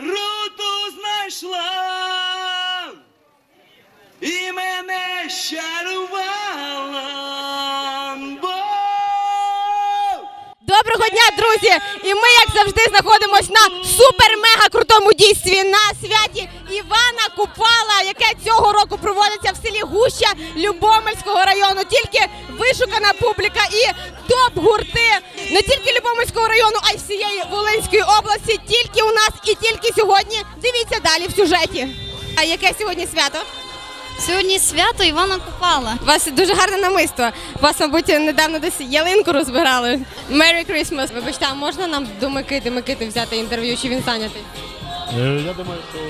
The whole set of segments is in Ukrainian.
сироту знайшла і мене щарувала. Доброго дня, друзі! І ми, як завжди, знаходимося на супер-мега крутому дійстві на святі Івана Купала, яке цього року проводиться в селі Гуща Любомельського району. Тільки вишукана публіка і топ-гурти не тільки Любомирського району, а й всієї Волинської області. Тільки у нас і тільки сьогодні. Дивіться далі в сюжеті. А яке сьогодні свято? Сьогодні свято Івана Купала. У вас дуже гарне намисто. У вас, мабуть, недавно десь ялинку розбирали. Merry Christmas. Вибачте, а можна нам до Микити Микити взяти інтерв'ю, чи він зайнятий? Е, Я думаю, що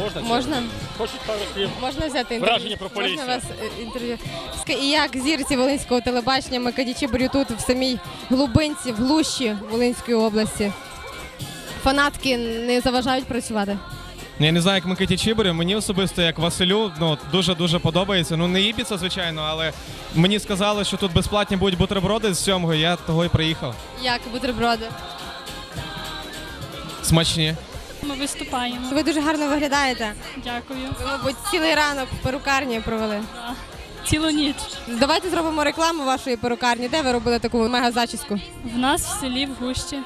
можна. Можна? Хочуть пару слів. Можна взяти інтерв'ю? Враження про поліцію. Можна вас е, інтерв'ю? Ска- І як зірці Волинського телебачення Микиті Чибарю тут в самій глубинці, в глуші Волинської області. Фанатки не заважають працювати. Я не знаю, як Микиті Чиборю, мені особисто, як Василю, ну дуже-дуже подобається. Ну не Ібіца, звичайно, але мені сказали, що тут безплатні будуть бутерброди з сьомого, я того і приїхав. Як бутерброди? Смачні. Ми виступаємо. Ви дуже гарно виглядаєте. Дякую. Ви, мабуть, цілий ранок в перукарні провели. Да. Цілу ніч. Давайте зробимо рекламу вашої перукарні. Де ви робили таку мега зачіску? В нас в селі в гущі.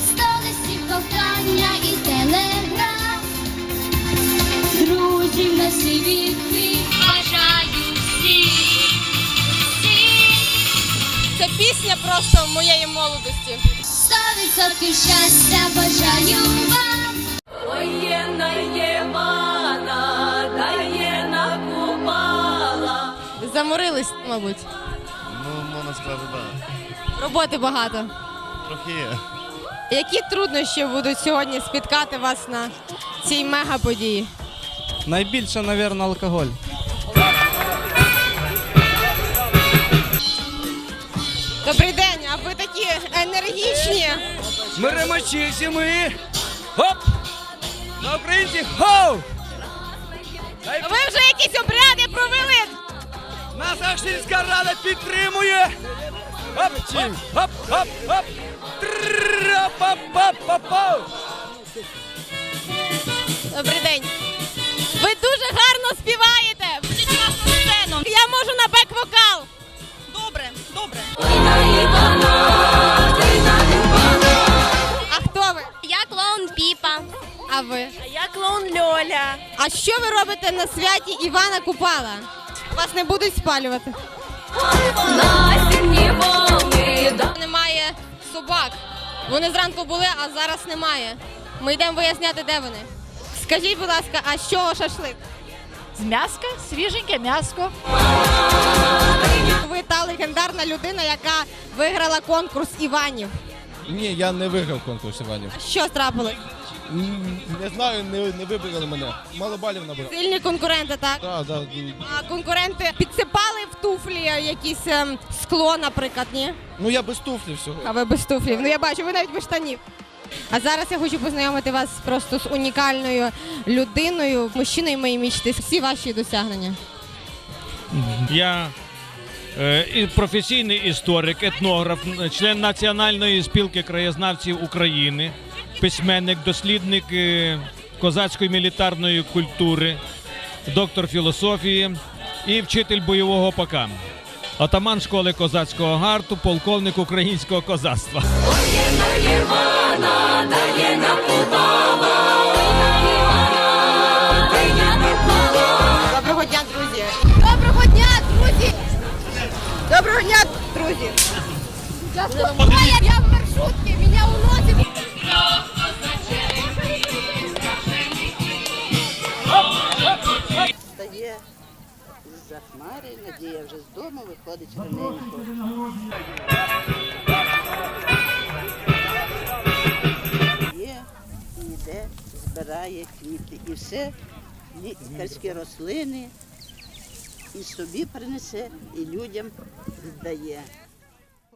Столиці кохання і телеграм, друзів на віки, бажаю всіх. Це пісня просто моєї молодості. Сто відсотків щастя бажаю Заморились, мабуть. Ну, можна сказати, так. Роботи багато. Трохи є. Які труднощі будуть сьогодні спіткати вас на цій мега події? Найбільше, мабуть, алкоголь. Добрий день, а ви такі енергічні. ми ремочівці, ми. Хоп! На українці хоу! Ви вже якісь обряди провели. Наша сільська рада підтримує! Хоп, хоп, хоп! Тра-па-па-па-па! Добрий день. Ви дуже гарно співаєте. Я можу на бек-вокал. Добре, добре. А хто ви? Я клоун Піпа. А ви? А Я клоун Льоля. А що ви робите на святі Івана Купала? Вас не будуть спалювати? Немає собак. Вони зранку були, а зараз немає. Ми йдемо виясняти, де вони. Скажіть, будь ласка, а з чого шашлик? З м'яска, свіженьке м'яско. Ви та легендарна людина, яка виграла конкурс Іванів. Ні, я не виграв конкурс Іванів. Що трапилось? Не знаю, не, не вибрали мене. Мало балів набрав. Сильні конкуренти, так? Так, так. А конкуренти підсипали в туфлі якісь ем, скло, наприклад, ні? Ну я без туфлі всього. А ви без туфлів. Ну я бачу, ви навіть без штанів. А зараз я хочу познайомити вас просто з унікальною людиною, мужчиною моєї мічти, всі ваші досягнення. Я е, і професійний історик, етнограф, член Національної спілки краєзнавців України, письменник, дослідник е, козацької мілітарної культури, доктор філософії і вчитель бойового ПК. Отаман школи козацького гарту, полковник українського козацтва. Доброго дня, друзі! Доброго дня, друзі! Доброго дня, друзі! Я, я в маршрутці, з-за Надія вже з дому виходить раненько. Є, йде, збирає квіти і все, лікарські рослини, і собі принесе, і людям віддає.